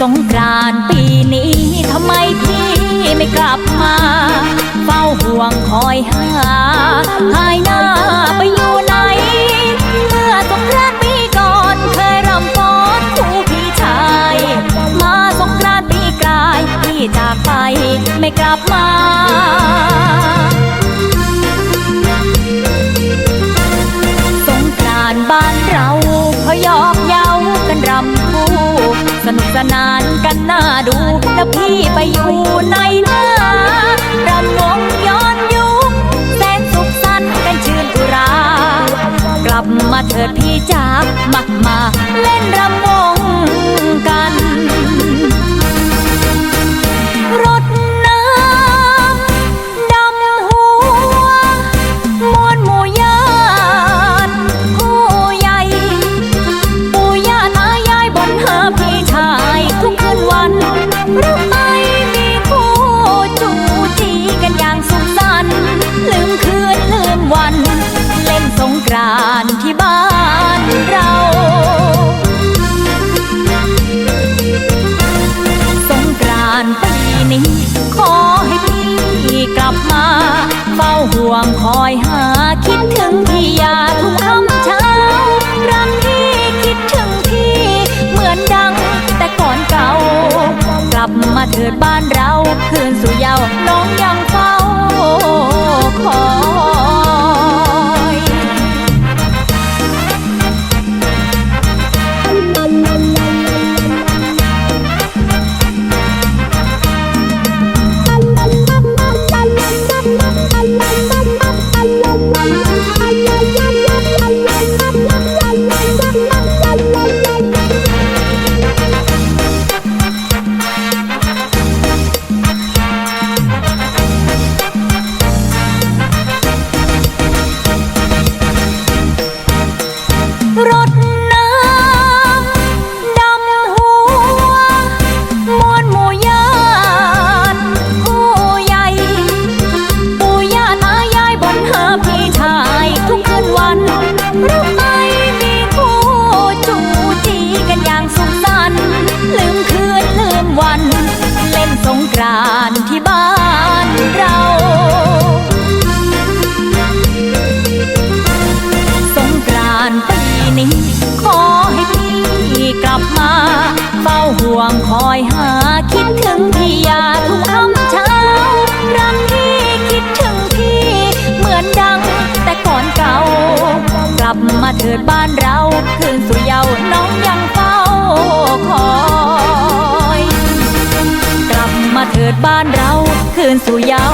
สงกรานปีนี้ทำไมพี่ไม่กลับมา เฝ้าห่วงคอยหาหายหน้า สนานกันน่าดู แล้วพี่ไปอยู่ในหน้ารำวงย้อน วงคอยหาคิดถึงพี่อยาทุกคำเช้ารังที่คิดถึงพี่ เหมือนดังแต่ก่อนเก่า กลับมาเถิดบ้านเรา คืนสู่เยาวน้องยังเฝ้าคอ เฝ้าห่วงคอยหาคิดถึงพี่อยาทุกคำเช้ารังที่คิดถึงพี่เหมือนดังแต่ก่อนเก่า กลับมาเถิดบ้านเราคืนสู่เยาว์น้องยังเฝ้าคอย กลับมาเถิดบ้านเราคืนสู่เยา